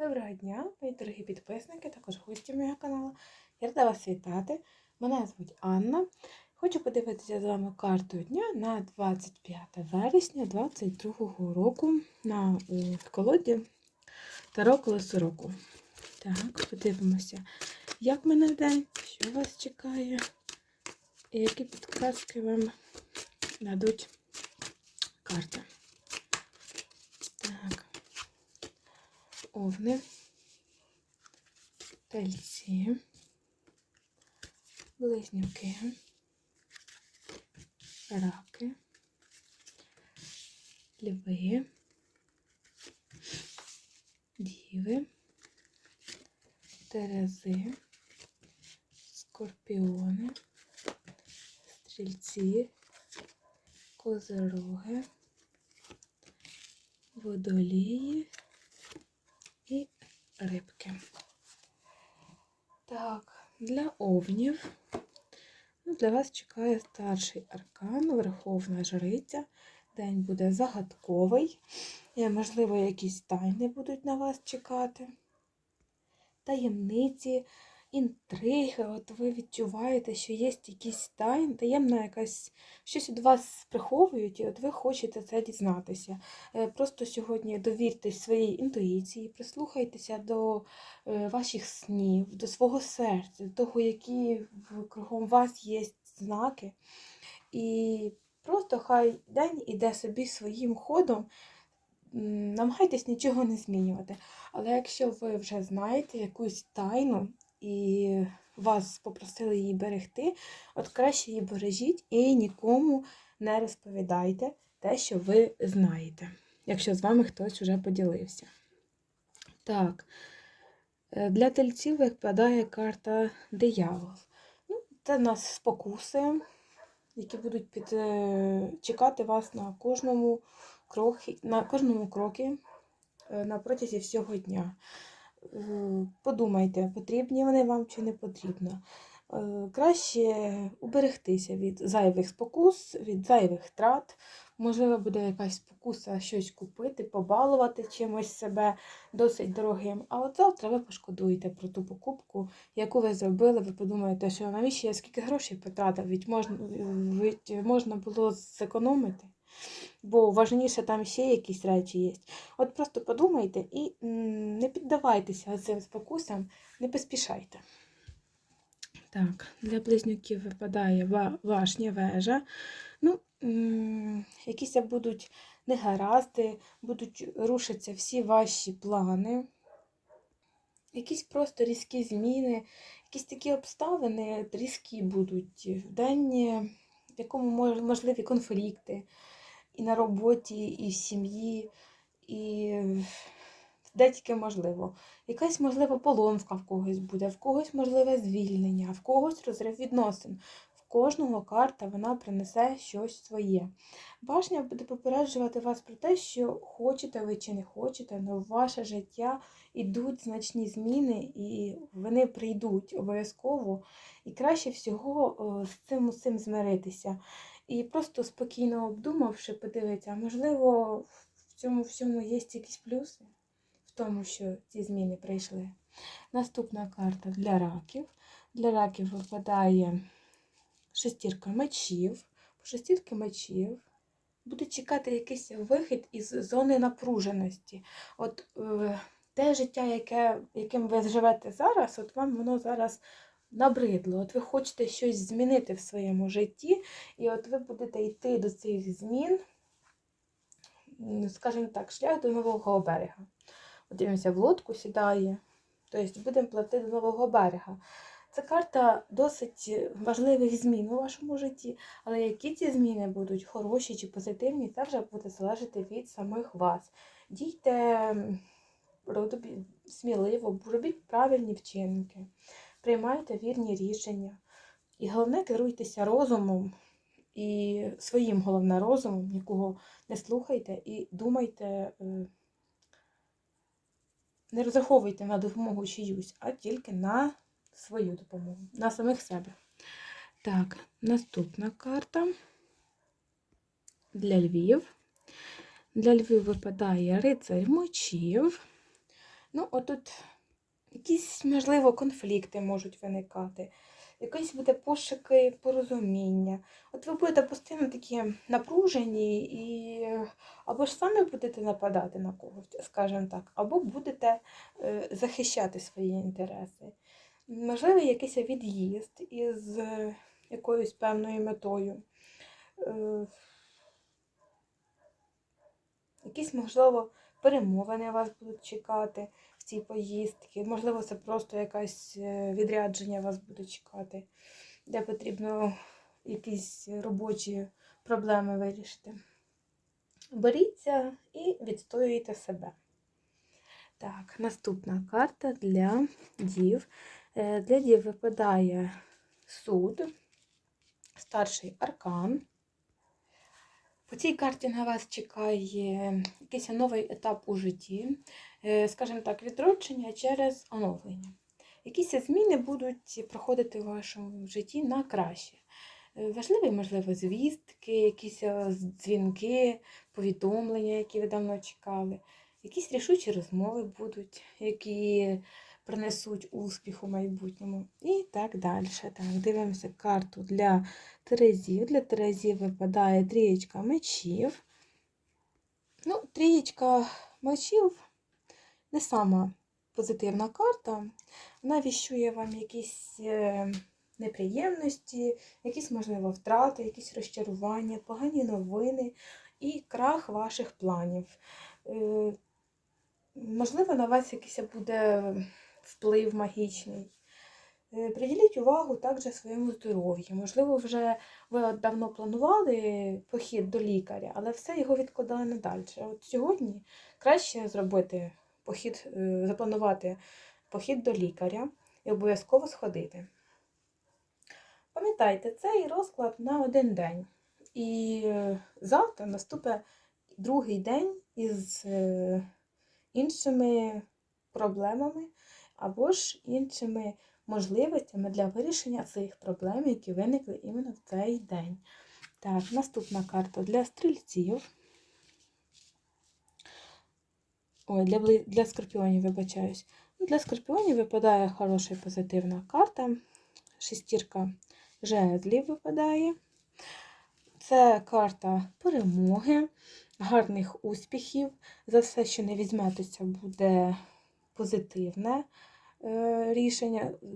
Доброго дня, мої дорогі підписники, також гості мого каналу. Я рада вас вітати. Мене звуть Анна. Хочу подивитися з вами карту дня на 25 вересня 2022 року на колоді Таро колесо року. Так, подивимося, як мене день, що вас чекає, і які підказки вам дадуть карти. Так. Овни, тельці, близнюки, раки, льви, діви, терези, скорпіони, стрільці, козироги, водолії і рибки. Так, для овнів ну, для вас чекає старший аркан, Верховна Жриця. День буде загадковий. І, можливо, якісь тайни будуть на вас чекати. Таємниці, інтриги. От ви відчуваєте, що є якісь тайни, таємна якась щось від вас приховують, і от ви хочете це дізнатися. Е, Просто сьогодні довіртесь своїй інтуїції, прислухайтеся до е, ваших снів, до свого серця, до того, які кругом вас є знаки. І просто хай день іде собі своїм ходом. Намагайтесь нічого не змінювати. Але якщо ви вже знаєте якусь тайну і вас попросили її берегти, от краще її бережіть і нікому не розповідайте те, що ви знаєте, якщо з вами хтось вже поділився. Так, е, для тельців випадає карта диявол. Ну, це нас спокуси, які будуть під, е, чекати вас на кожному крокі, на кожному крокі е, на протязі всього дня. Подумайте, потрібні вони вам чи не потрібно. Е, Краще уберегтися від зайвих спокус, від зайвих трат. Можливо, буде якась спокуса щось купити, побалувати чимось себе досить дорогим. А от завтра ви пошкодуєте про ту покупку, яку ви зробили. Ви подумаєте, що навіщо я скільки грошей потратив, від можна, від можна було зекономити. Бо важніше там ще якісь речі є. От просто подумайте і не піддавайтеся цим спокусам, не поспішайте. Так, для близнюків випадає ва- вашня вежа. Ну, якісь будуть негаразди, будуть рушитися всі ваші плани, якісь просто різкі зміни, якісь такі обставини різкі будуть в день, в якому мож- можливі конфлікти і на роботі, і в сім'ї, і де тільки можливо. Якась, можливо, поломка в когось буде, в когось можливе звільнення, в когось розрив відносин. В кожного карта вона принесе щось своє. Башня буде попереджувати вас про те, що хочете ви чи не хочете, але в ваше життя йдуть значні зміни, і вони прийдуть обов'язково. І краще всього з цим усім змиритися. І просто спокійно обдумавши, подивитися, а можливо, в цьому всьому є якісь плюси, в тому, що ці зміни прийшли. Наступна карта для раків. Для раків випадає шестірка мечів. Шестірки мечів буде чекати якийсь вихід із зони напруженості. От е, те життя, яке, яким ви живете зараз, от вам воно зараз набридло. От ви хочете щось змінити в своєму житті, і от ви будете йти до цих змін, скажімо так, шлях до нового берега. От дивимося, в лодку сідає, тобто будемо платити до нового берега. Це карта досить важливих змін у вашому житті, але які ці зміни будуть, хороші чи позитивні, це вже буде залежати від самих вас. Дійте сміливо, робіть правильні вчинки, приймайте вірні рішення. І головне, керуйтеся розумом і своїм головне розумом, якого не слухайте, і думайте, е, не розраховуйте на допомогу чиюсь, а тільки на свою допомогу, на самих себе. Так, наступна карта для Львів. Для Львів випадає рицарь мечів. Ну, отут якісь, можливо, конфлікти можуть виникати, якісь буде пошуки порозуміння. От ви будете постійно такі напружені, і або ж самі будете нападати на когось, скажімо так, або будете е, захищати свої інтереси. Можливо, якийсь від'їзд із е, якоюсь певною метою. Е, Якісь, можливо, перемовини вас будуть чекати в цій поїздці. Можливо, це просто якесь е, відрядження вас буде чекати, де потрібно якісь робочі проблеми вирішити. Беріться і відстоюйте себе. Так, наступна карта для дів. Е, Для дів випадає суд, старший аркан. По цій карті на вас чекає якийсь новий етап у житті, е, скажімо так, відродження через оновлення. Якісь зміни будуть проходити в вашому житті на краще. Е, Важливі, можливо, звістки, якісь е, дзвінки, повідомлення, які ви давно чекали. Якісь рішучі розмови будуть, які принесуть успіх у майбутньому. І так далі. Так, дивимося карту для Терезів. Для Терезів випадає трієчка мечів. Ну, трієчка мечів не сама позитивна карта. Вона віщує вам якісь е, неприємності, якісь, можливо, втрати, якісь розчарування, погані новини і крах ваших планів. Е, Можливо, на вас якийсь буде вплив магічний. Е, Приділіть увагу також своєму здоров'ю. Можливо, вже ви давно планували похід до лікаря, але все його відкладали надалі. От сьогодні краще зробити похід, е, запланувати похід до лікаря і обов'язково сходити. Пам'ятайте, цей розклад на один день. І е, завтра наступить другий день із іншими проблемами або ж іншими можливостями для вирішення цих проблем, які виникли іменно в цей день. Так, наступна карта для стрільців. Ой, для, для скорпіонів, вибачаюсь. Ну, Для скорпіонів випадає хороша і позитивна карта. Шестірка жезлів випадає. Це карта перемоги, гарних успіхів. За все, що не візьметеся, буде позитивне рішення, е,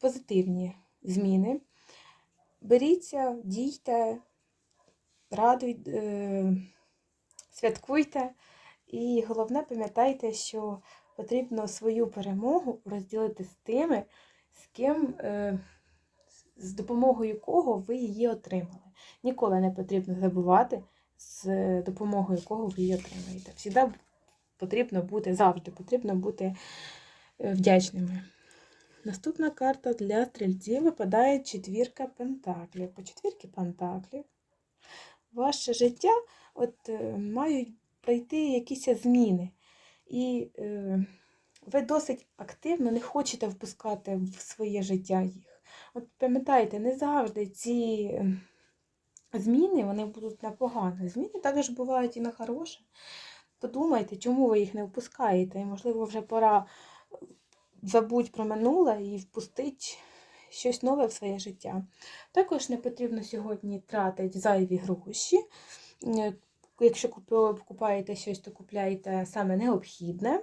позитивні зміни. Беріться, дійте, радуйте, е, святкуйте. І головне, пам'ятайте, що потрібно свою перемогу розділити з тими, з ким, е, з допомогою кого ви її отримали. Ніколи не потрібно забувати, з допомогою кого ви її отримаєте. Всігда потрібно бути, завжди потрібно бути е, вдячними. Наступна карта для стрільців випадає четвірка пентаклів. По четвірки пентаклів ваше життя от, е, мають пройти якісь зміни. І е, ви досить активно не хочете впускати в своє життя їх. От пам'ятайте, не завжди ці е, зміни вони будуть на погане. Зміни також бувають і на хороше. Подумайте, чому ви їх не впускаєте. І, можливо, вже пора забудь про минуле і впустити щось нове в своє життя. Також не потрібно сьогодні тратити зайві гроші. Якщо купу- купаєте щось, то купляйте саме необхідне,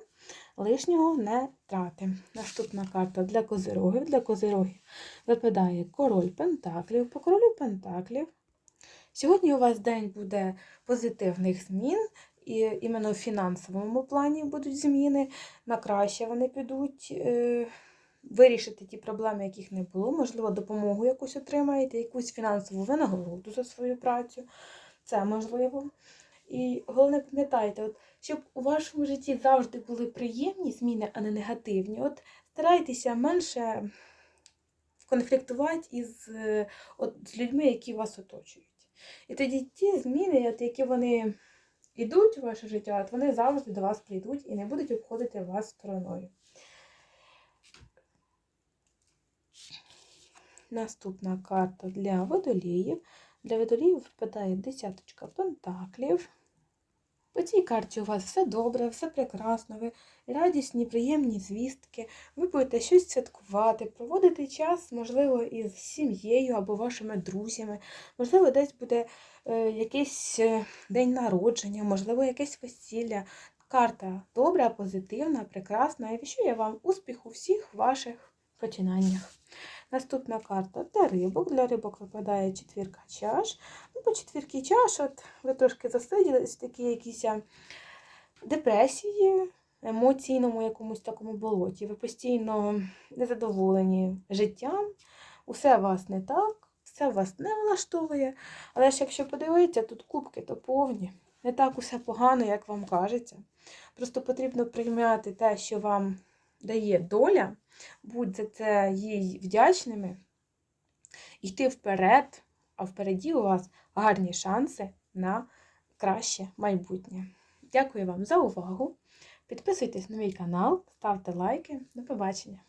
лишнього не трати. Наступна карта для козирогів. Для козирогів випадає король Пентаклів. По королю Пентаклів. Сьогодні у вас день буде позитивних змін, і іменно в фінансовому плані будуть зміни. На краще вони підуть. е, Вирішити ті проблеми, яких не було, можливо, допомогу якусь отримаєте, якусь фінансову винагороду за свою працю. Це можливо. І головне, пам'ятайте, от, щоб у вашому житті завжди були приємні зміни, а не негативні. От старайтеся менше конфліктувати із е, от, з людьми, які вас оточують. І тоді ті зміни, от, які вони йдуть у ваше життя, от вони завжди до вас прийдуть і не будуть обходити вас стороною. Наступна карта для водоліїв. Для водоліїв випадає десяточка пентаклів. По цій карті у вас все добре, все прекрасно, ви радісні, приємні звістки, ви будете щось святкувати, проводити час, можливо, із сім'єю або вашими друзями, можливо, десь буде е, якийсь е, день народження, можливо, якесь весілля. Карта добра, позитивна, прекрасна і віщує вам успіх у всіх ваших починаннях. Наступна карта для рибок. Для рибок випадає четвірка чаш. Ну, по четвірки чаш, от ви трошки засиділись в такій якійсь депресії, емоційному якомусь такому болоті. Ви постійно незадоволені життям, усе вас не так, все вас не влаштовує. Але ж якщо подивитися, тут кубки то повні. Не так усе погано, як вам кажеться. Просто потрібно прийняти те, що вам дає доля, будь за це їй вдячними, йти вперед, а впереді у вас гарні шанси на краще майбутнє. Дякую вам за увагу. Підписуйтесь на мій канал, ставте лайки. До побачення!